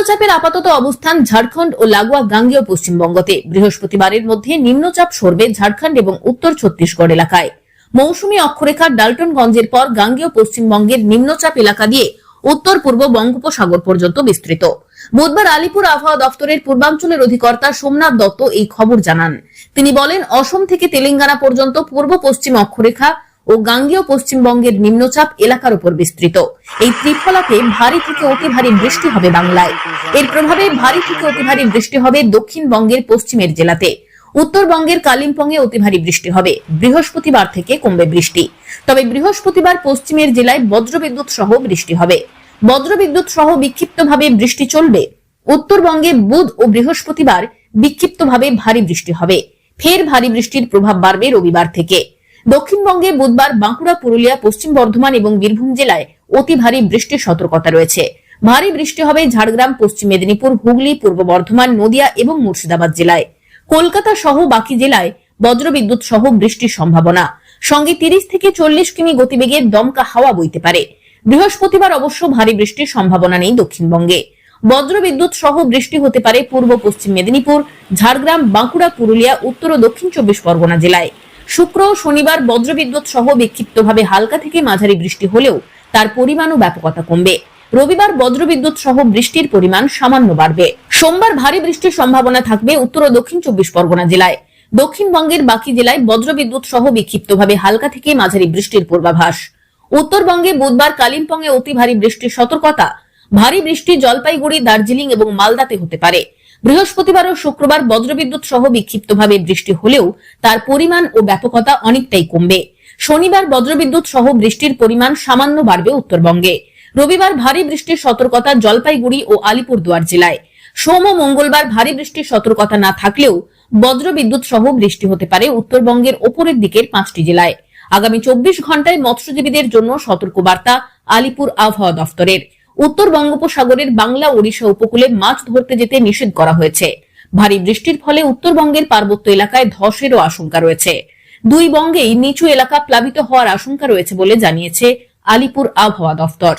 নিম্নচাপের আপাতত অবস্থান ঝাড়খণ্ড ও লাগোয়া গাঙ্গেয় পশ্চিমবঙ্গতে। বৃহস্পতিবারের মধ্যে নিম্নচাপ সরবে ঝাড়খণ্ড এবং উত্তর ছত্তিশগড় এলাকায়। মৌসুমী অক্ষরেখা ডাল্টনগঞ্জের পর গাঙ্গেয় পশ্চিমবঙ্গের নিম্নচাপ এলাকা দিয়ে উত্তর পূর্ব বঙ্গোপসাগর পর্যন্ত বিস্তৃত। বুধবার আলিপুর আবহাওয়া দফতরের পূর্বাঞ্চলের অধিকর্তা সোমনাথ দত্ত এই খবর জানান। তিনি বলেন, অসম থেকে তেলেঙ্গানা পর্যন্ত পূর্ব পশ্চিম অক্ষরেখা ও গাঙ্গেয় পশ্চিমবঙ্গের নিম্নচাপ এলাকার উপর বিস্তৃত। এই ত্রিফলাতে ভারী থেকে অতি ভারী বৃষ্টি হবে বাংলায়। এর প্রভাবে ভারী থেকে অতি ভারী বৃষ্টি হবে দক্ষিণবঙ্গের পশ্চিমের জেলাতে। উত্তরবঙ্গের কালিম্পংয়ে অতি ভারী বৃষ্টি হবে। বৃহস্পতিবার থেকে কমবে বৃষ্টি। তবে বৃহস্পতিবার পশ্চিমের জেলায় বজ্রবিদ্যুৎ সহ বৃষ্টি হবে। বজ্রবিদ্যুৎ সহ বিক্ষিপ্তভাবে বৃষ্টি চলবে। উত্তরবঙ্গে বুধ ও বৃহস্পতিবার বিক্ষিপ্তভাবে ভারী বৃষ্টি হবে। ফের ভারী বৃষ্টির প্রভাব বাড়বে রবিবার থেকে। দক্ষিণবঙ্গে বুধবার বাঁকুড়া, পুরুলিয়া, পশ্চিম বর্ধমান এবং বীরভূম জেলায় অতি ভারী বৃষ্টির সতর্কতা রয়েছে। ভারী বৃষ্টি হবে ঝাড়গ্রাম, পশ্চিম মেদিনীপুর, হুগলি, পূর্ব বর্ধমান, নদিয়া এবং মুর্শিদাবাদ জেলায়। কলকাতা সহ বাকি জেলায় বজ্রবিদ্যুৎ সহ বৃষ্টির সম্ভাবনা। সঙ্গে তিরিশ থেকে চল্লিশ কিমি গতিবেগে দমকা হাওয়া বইতে পারে। বৃহস্পতিবার অবশ্য ভারী বৃষ্টির সম্ভাবনা নেই দক্ষিণবঙ্গে। বজ্রবিদ্যুৎ সহ বৃষ্টি হতে পারে পূর্ব পশ্চিম মেদিনীপুর, ঝাড়গ্রাম, বাঁকুড়া, পুরুলিয়া, উত্তর ও দক্ষিণ চব্বিশ পরগনা জেলায়। শুক্র, শনিবার বজ্রবিদ্যুৎ সহ বিক্ষিপ্তভাবে হালকা থেকে মাঝারি বৃষ্টি হলেও তার পরিমাণ ও ব্যাপকতা কমবে। রবিবার বজ্রবিদ্যুৎ সহ বৃষ্টির পরিমাণ সামান্য বাড়বে। সোমবার ভারী বৃষ্টির সম্ভাবনা থাকবে উত্তর ও দক্ষিণ চব্বিশ পরগনা জেলায়। দক্ষিণবঙ্গের বাকি জেলায় বজ্রবিদ্যুৎ সহ বিক্ষিপ্তভাবে হালকা থেকে মাঝারি বৃষ্টির পূর্বাভাস। উত্তরবঙ্গে বুধবার কালিম্পংয়ে অতি ভারী বৃষ্টির সতর্কতা। ভারী বৃষ্টি জলপাইগুড়ি, দার্জিলিং এবং মালদাতে হতে পারে। বৃহস্পতিবার ও শুক্রবার বজ্রবিদ্যুৎ সহ বিক্ষিপ্তভাবে বৃষ্টি হলেও তার পরিমাণ ও ব্যাপকতা অনেকটাই কমবে। শনিবার বজ্রবিদ্যুৎ সহ বৃষ্টির পরিমাণ সামান্য বাড়বে উত্তরবঙ্গে। রবিবার ভারী বৃষ্টির সতর্কতা জলপাইগুড়ি ও আলিপুরদুয়ার জেলায়। সোম ও মঙ্গলবার ভারী বৃষ্টির সতর্কতা না থাকলেও বজ্রবিদ্যুৎ সহ বৃষ্টি হতে পারে উত্তরবঙ্গের ওপরের দিকের পাঁচটি জেলায়। আগামী চব্বিশ ঘন্টায় মৎস্যজীবীদের জন্য সতর্কবার্তা আলিপুর আবহাওয়া দফতরের। উত্তর বঙ্গোপসাগরের বাংলা ওড়িশা উপকূলে মাছ ধরতে যেতে নিষেধ করা হয়েছে। ভারী বৃষ্টির ফলে উত্তরবঙ্গের পার্বত্য এলাকায় ধসেরও আশঙ্কা রয়েছে। দুই বঙ্গেই নিচু এলাকা প্লাবিত হওয়ার আশঙ্কা রয়েছে বলে জানিয়েছে আলিপুর আবহাওয়া দফতর।